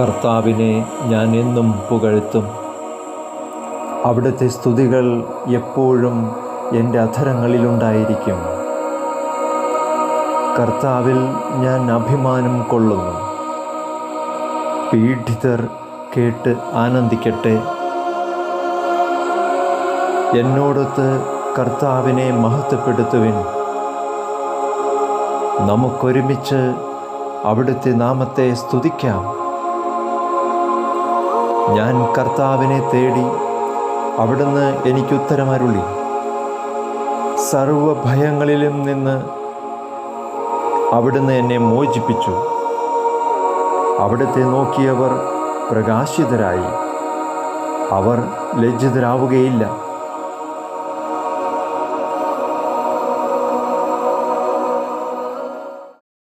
കർത്താവിനെ ഞാൻ എന്നും പുകഴ്ത്തും. അവിടുത്തെ സ്തുതികൾ എപ്പോഴും എന്റെ അധരങ്ങളിലുണ്ടായിരിക്കും. കർത്താവിൽ ഞാൻ അഭിമാനം കൊള്ളുന്നു. പീഡിതർ കേട്ട് ആനന്ദിക്കട്ടെ. എന്നോടൊത്ത് കർത്താവിനെ മഹത്വപ്പെടുത്തുവിൻ. നമുക്കൊരുമിച്ച് അവിടുത്തെ നാമത്തെ സ്തുതിക്കാം. ഞാൻ കർത്താവിനെ തേടി അവിടുന്ന് എനിക്കുത്തരമരുളി സർവഭയങ്ങളിലും നിന്ന് അവിടുന്ന് എന്നെ മോചിപ്പിച്ചു. അവിടുത്തെ നോക്കിയവർ പ്രകാശിതരായി. അവർ ലജ്ജിതരാവുകയില്ല.